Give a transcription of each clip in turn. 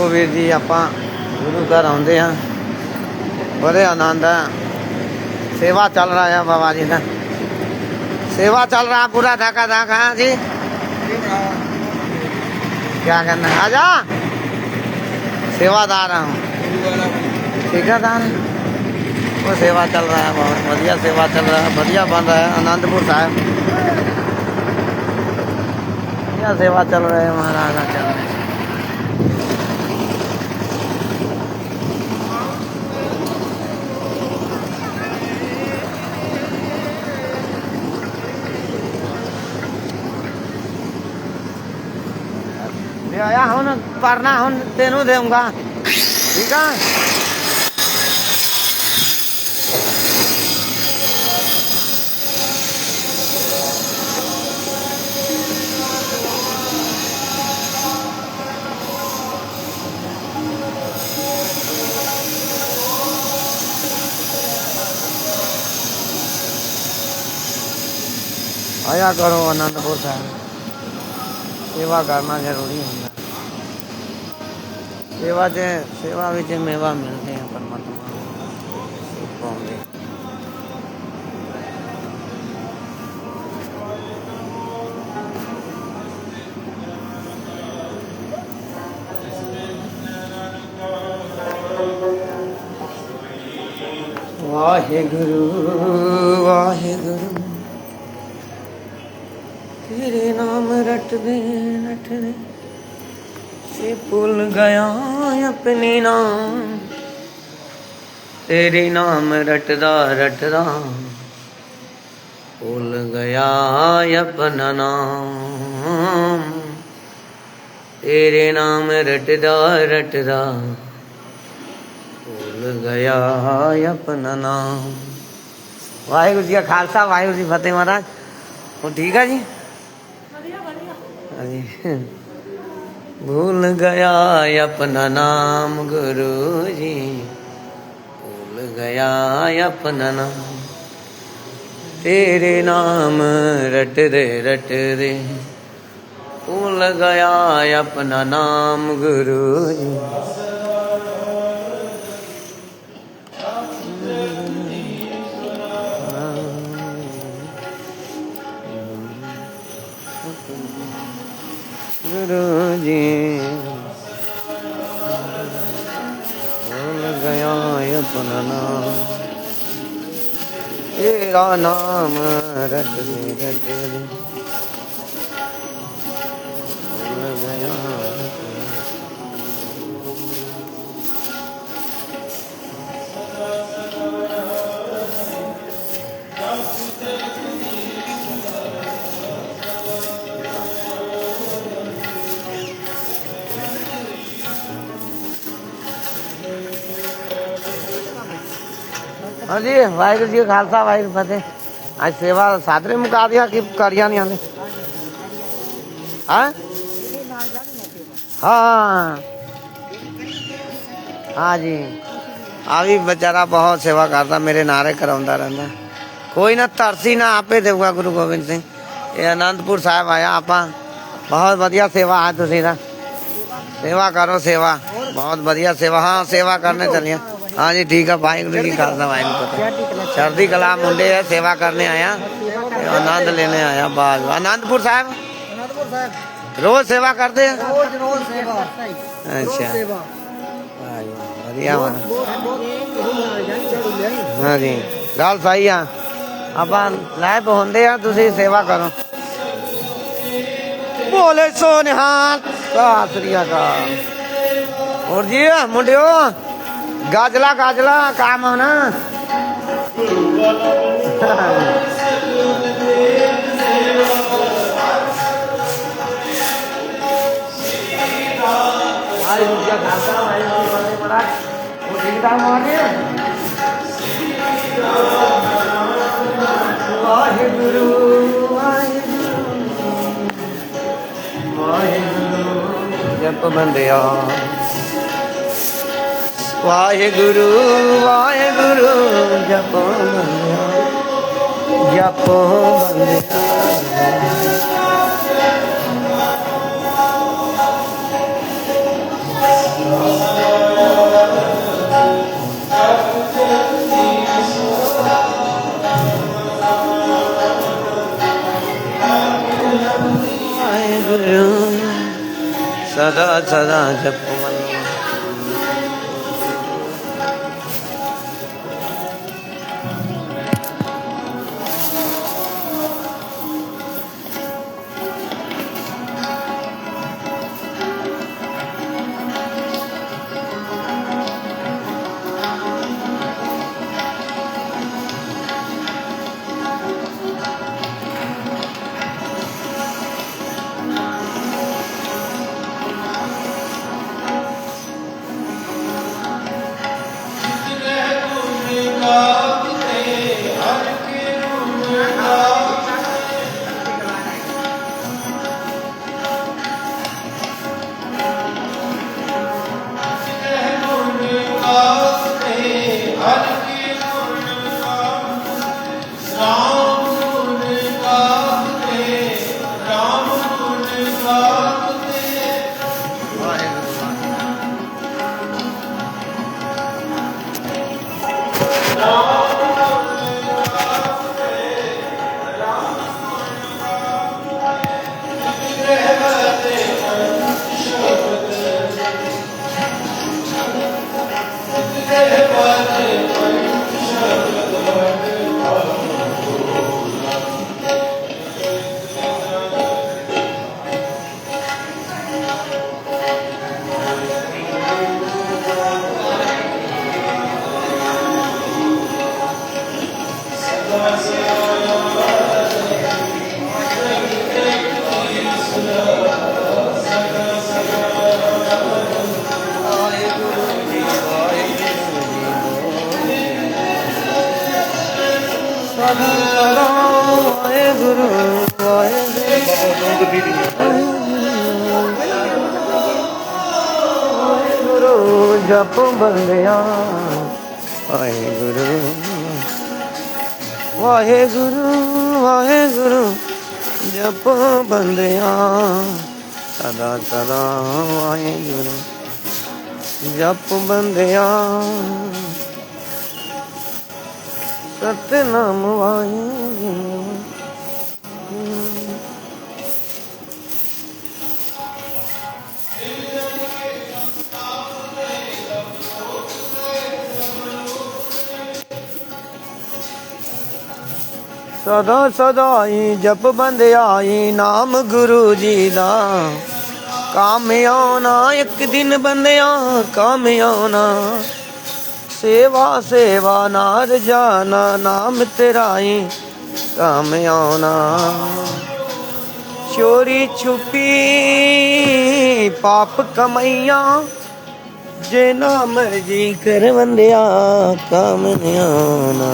ਦੇਖੋ ਵੀਰ ਜੀ ਆਪਾਂ ਗੁਰੂ ਘਰ ਆਉਂਦੇ ਹਾਂ ਬੜੇ ਆਨੰਦ ਹੈ सेवा चल रहा है बाबा जी का सेवा चल रहा है पूरा धक्का धक्का हाँ जी क्या करना है आजा सेवादार हूँ ठेकादार है वो सेवा चल रहा है बहुत बढ़िया सेवा चल रहा है बढ़िया बन रहा है आनंदपुर साहब बढ़िया सेवा चल रही है महाराजा चल रहे हैं किराया हो ना पढ़ना तेन तेनू दूँगा ठीक है? आया करो आनंदपुर साहब। सेवा करना ज़रूरी है। सेवा जे, सेवा विच मेवा मिलते हैं परमात्मा। पाओगे वाहे गुरु वाहे गुरु तेरे नाम रट दे नट दे। से भूल गया अपने नाम। तेरे नाम रटदा रटदा। भूल गया अपना नाम। तेरे नाम रटदा रटदा। भूल गया अपना नाम। वाहेगुरु जी का खालसा वाहेगुरु जी फतेह महाराज। और ठीक है जी। हाँ भूल गया अपना नाम गुरु जी भूल गया अपना नाम। तेरे नाम रट रे रट रे भूल गया अपना नाम गुरु जी गुरु जी। भूल गया अपना नाम। तेरा। ਹਾਂਜੀ ਵਾਹਿਗੁਰੂ ਜੀ ਕਾ ਖਾਲਸਾ ਵਾਹਿਗੁਰੂ ਜੀ ਕੀ ਫਤਿਹ ਅੱਜ ਸੇਵਾ ਸਾਦਰੇ ਮੁਕਾ ਦਿਆ ਕਿ ਕਰੀਆਂ ਨਹੀਂ ਆਂਦੇ ਹਾਂ ਹਾਂ ਹਾਂ ਜੀ ਆ ਵੀ ਵਿਚਾਰਾ ਬਹੁਤ ਸੇਵਾ ਕਰਦਾ ਮੇਰੇ ਨਾਰੇ ਕਰਾਉਂਦਾ ਰਹਿੰਦਾ ਕੋਈ ਨਾ ਤਰਸੀ ਨਾ ਆਪੇ ਦੇਊਗਾ ਗੁਰੂ ਗੋਬਿੰਦ ਸਿੰਘ ਇਹ ਆਨੰਦਪੁਰ ਸਾਹਿਬ ਆਇਆ ਆਪਾਂ ਬਹੁਤ ਵਧੀਆ ਸੇਵਾ ਹੈ ਤੁਸੀਂ ਦਾ ਸੇਵਾ ਕਰੋ ਸੇਵਾ ਬਹੁਤ ਵਧੀਆ ਸੇਵਾ ਹਾਂ ਸੇਵਾ ਕਰਨੇ ਚੱਲੀਆਂ ਹਾਂ ਜੀ ਠੀਕ ਆ ਵਾਹਿਗੁਰੂ ਜੀ ਖਾਲਸਾ ਵਾਹਿਗੁਰੂ ਜੀ ਚੜ੍ਹਦੀ ਕਲਾ ਮੁੰਡੇ ਆ ਸੇਵਾ ਕਰਨੇ ਆਇਆ ਤੇ ਆਨੰਦ ਲੈਣੇ ਆਇਆ ਬਾਜ ਆਨੰਦਪੁਰ ਸਾਹਿਬ ਅਨੰਦਪੁਰ ਸਾਹਿਬ ਰੋਜ਼ ਸੇਵਾ ਕਰਦੇ ਆ ਰੋਜ਼ ਰੋਜ਼ ਸੇਵਾ ਅੱਛਾ ਸੇਵਾ ਵਾਹ ਜੀ, ਵਧੀਆ ਵਾ ਬਹੁਤ ਬਹੁਤ ਇਹ ਜਾਨੀ ਚੜੂ ਲਿਆਈ ਹਾਂ ਜੀ ਗੱਲ ਸਹੀ ਆ ਆਪਾਂ ਲਾਇਬ ਹੁੰਦੇ ਆ ਤੁਸੀਂ ਸੇਵਾ ਕਰੋ ਬੋਲੇ ਸੋ ਨਿਹਾਲ ਸਤਿ ਸ੍ਰੀ ਅਕਾਲ ਹੋਰ ਜੀ ਮੁੰਡਿਓ गाजला गाजला काम हो ना वाहेगुरु वाहेगुरु वाहेगुरु जप बंदया ਵਾਹਿਗੁਰੂ ਵਾਹਿਗੁਰੂ ਜਪ ਬੰਦਿਆ ਜਪ ਬੰਦਿਆ ਵਾਹਿਗੁਰੂ ਸਦਾ ਸਦਾ ਜਪ ਵਾਹਿਗੁਰੂ ਜਪ ਬੰਦਿਆ, ਵਾਹਿਗੁਰੂ। ਵਾਹਿਗੁਰੂ ਵਾਹਿਗੁਰੂ ਜਪ ਬੰਦਿਆ, ਸਦਾ ਸਦਾ ਵਾਹਿਗੁਰੂ ਜਪ ਬੰਦਿਆ। ਸਤਨਾਮ ਵਾਹਿਗੁਰੂ। ਸਦਾ ਸਦਾਈ ਹੀ ਜਪ ਬੰਦਿਆਈ ਨਾਮ ਗੁਰੂ ਜੀ ਦਾ। ਕਾਮ ਆਉਣਾ ਇੱਕ ਦਿਨ ਬੰਦਿਆ ਕਾਮ ਆਉਣਾ ਸੇਵਾ ਸੇਵਾ ਨਾਰ ਜਾਣਾ ਨਾਮ ਤੇਰਾਈ ਹੀ ਕਾਮ ਆਉਣਾ ਚੋਰੀ ਛੁਪੀ ਪਾਪ ਕਮਈਆਂ, ਜੇ ਨਾ ਮਰਜ਼ੀ ਕਰ ਬੰਦਿਆ ਕਾਮ ਆਉਣਾ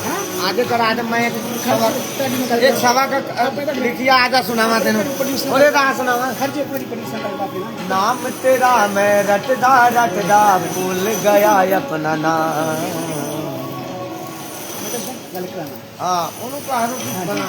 आगे कर आगे मैं एक सवा का लिखिया आजा सुनावा तेन। ओरे दा सुनावा। हर जे पूरी प्रोड्यूसर नाम तेरा मैं रटदा रटदा भूल गया अपना नाम। हाँ उन्होंने बना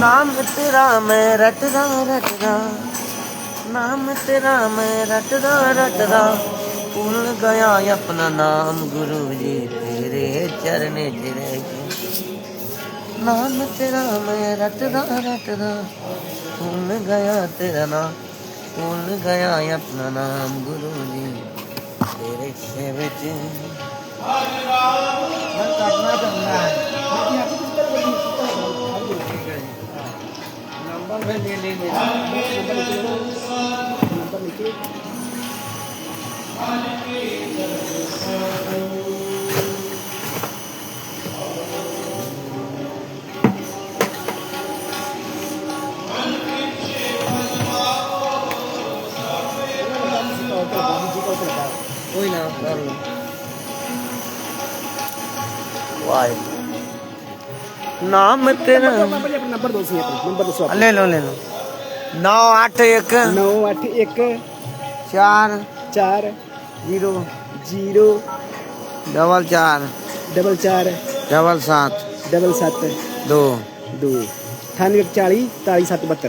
नाम तेरा मैं रटदा रटदा। नाम तेरा मैं रटदा रटदा। भूल गया अपना नाम गुरु जी तेरे चरने च रह गया नाम तेरा मैं रटदा रटदा। भूल गया तेरा नाम, भूल गया अपना नाम गुरु जी तेरे से बच नंबर कोई ना कर लो। वाह। नाम नंबर दो नंबर दो ले लो ले लो। नौ आठ एक। नौ आठ एक। चार। चार। Zero. Zero. Double double double double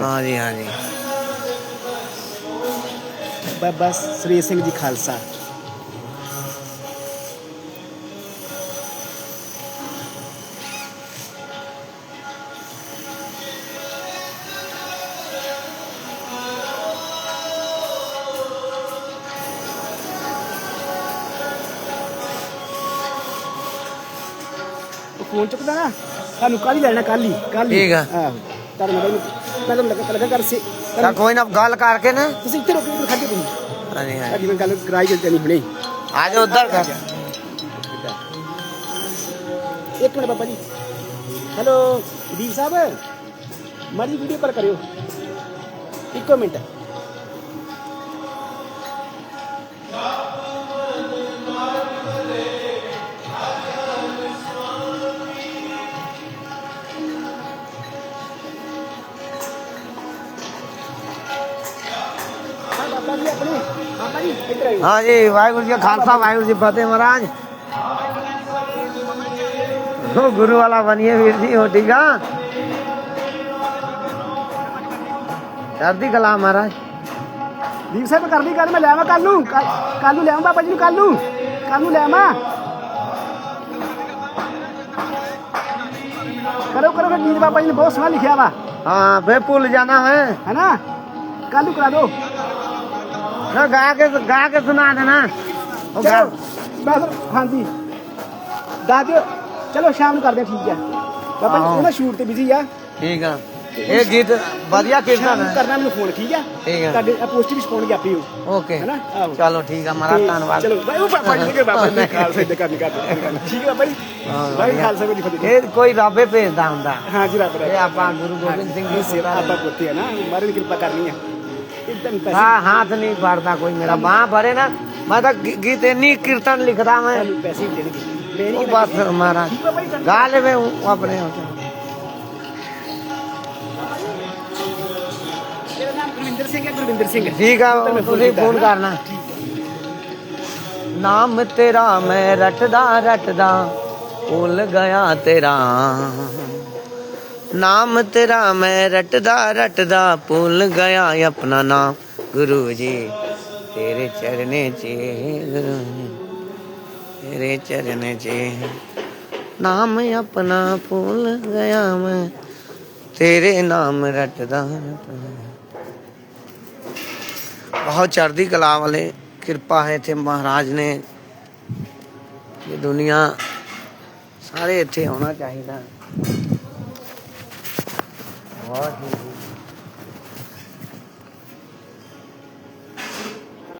हाँ जी हाँ जी। सुरेश सिंह जी खालसा। ਫੋਨ ਚੁੱਕਦਾ ਨਾ ਤੁਹਾਨੂੰ ਕੱਲ ਹੀ ਲੈਣਾ ਕੱਲ ਹੀ ਕੱਲ ਹੀ ਠੀਕ ਆ। ਆਹੋ ਤੁਹਾਨੂੰ ਮੈਂ ਮੈਂ ਤੁਹਾਨੂੰ ਲੱਗਾ ਲੱਗਾ ਕਰ ਸੀ ਤਾਂ ਕੋਈ ਨਾ ਗੱਲ ਕਰਕੇ ਨਾ ਤੁਸੀਂ ਇੱਥੇ ਰੁਕ ਕੇ ਖੜ੍ਹੇ ਤੁਸੀਂ ਹਾਂ ਜੀ ਹਾਂ ਸਾਡੀ ਮੈਂ ਗੱਲ ਕਰਾਈ ਜਲਦੀ ਨਹੀਂ ਹੁਣੇ ਆ ਜਾਓ ਉਧਰ ਕਰ ਇੱਕ ਮਿੰਟ ਬਾਬਾ ਜੀ ਹੈਲੋ ਦੀਪ ਸਾਹਿਬ ਮਾੜੀ ਵੀਡੀਓ ਪਰ ਕਰਿਓ ਇੱਕੋ ਮਿੰਟ हाँ जी वाहगुरु जी खालसा वाहगुरु जी फतेह महाराज गुरु वाला बनिए वीर जी हो ठीक है चढ़ती कला महाराज दीप साहब कर दी कल मैं लिया कल नू कल नू लिया बाबा जी कल नू कल नू लिया करो करो गीत बाबा जी ने बहुत सोहना लिखा वा हाँ वे भूल जाना है है ना कल करा दो ਨੂੰ ਗਾ ਕੇ ਗਾ ਕੇ ਸੁਣਾ ਦੇਣਾ। ਉਹ ਗਾ। ਬਸ ਹਾਂਜੀ। ਦੱਸ ਦਿਓ। ਚਲੋ ਸ਼ਾਮ ਨੂੰ ਕਰਦੇ ਹਾਂ, ਠੀਕ ਆ। ਬਾਬਾ ਜੀ ਆਹੋ। ਉਹਨਾਂ ਸ਼ੂਟ ਤੇ ਬਿਜ਼ੀ ਆ। ਠੀਕ ਆ। ਇਹ ਗੀਤ ਵਧੀਆ ਸ਼ਾਮ ਕੀਰਤਨ ਨੂੰ ਹੈ ਕਰਨਾ ਮੈਨੂੰ ਫੋਨ ਠੀਕ ਆ? ਠੀਕ ਆ। ਤੁਹਾਡੇ ਪੋਸਟ ਵੀ ਪਾਉਣਗੇ ਆਪੇ ਉਹ। ਓਕੇ ਹੈਨਾ? ਆਹੋ। ਚਲੋ ਠੀਕ ਆ ਮਹਾਰਾਜ ਤੇ ਧੰਨਵਾਦ। ਚਲੋ ਬਾਈ ਉਹ ਬਾਬਾ ਜੀ ਦੇ ਬਾਬਾ ਜੀ ਦੇ ਖਾਲਸੇ ਦੇ ਕਰਨੀ ਕਰਦੇ ਠੀਕ ਹੈ ਬਾਬਾ ਜੀ ਹਾਂ, ਬਾਈ ਵਧੀਆ। ਖਾਲਸਾ ਜੀ ਫਤਿਹ। ਇਹ ਕੋਈ ਰੱਬੇ ਭੇਜਦਾ ਹੁੰਦਾ। ਹਾਂ ਜੀ ਰੱਬ ਇਹ ਦਾ ਆਪਾਂ ਗੁਰੂ ਗੋਬਿੰਦ ਸਿੰਘ ਜੀ ਇਹ ਸੇਵਾ ਆਪਾਂ ਪੁੱਤੇ ਆ ਨਾ। ਮਾਰੇ ਦੀ ਕਿਰਪਾ ਕਰਨੀ ਆ। कीर्तन कर हाँ हाथ नहीं भरता कोई मेरा बाँ भरे ना मैं तो गीत इन्नी कीर्तन लिखता मैं पैसे बस महाराज गाल में हूँ अपने ਗੁਰਵਿੰਦਰ ਸਿੰਘ ਹੈ ਗੁਰਵਿੰਦਰ ਸਿੰਘ ਠੀਕ ਆ ਤੁਸੀਂ ਫੋਨ ਕਰਨਾ ਨਾਮ ਤੇਰਾ ਮੈਂ ਰਟਦਾ ਰਟਦਾ ਭੁੱਲ ਗਿਆ ਤੇਰਾ ਨਾਮ ਤੇਰਾ ਮੈਂ ਰਟਦਾ ਰਟਦਾ ਭੁੱਲ ਗਿਆ ਆਪਣਾ ਨਾਮ। ਗੁਰੂ ਜੀ, ਤੇਰੇ ਚਰਨੇ 'ਚ ਗੁਰੂ ਤੇਰੇ ਚਰਨੇ 'ਚ ਨਾਮ ਆਪਣਾ ਭੁੱਲ ਗਿਆ ਮੈਂ, ਤੇਰੇ ਨਾਮ ਰਟਦਾ। ਬਹੁਤ ਚੜ੍ਹਦੀ ਕਲਾ ਵਾਲੇ ਕਿਰਪਾ ਹੈ ਇੱਥੇ ਮਹਾਰਾਜ ਨੇ। ਇਹ ਦੁਨੀਆ ਸਾਰੇ ਇੱਥੇ ਆਉਣਾ ਚਾਹੀਦਾ। Lord,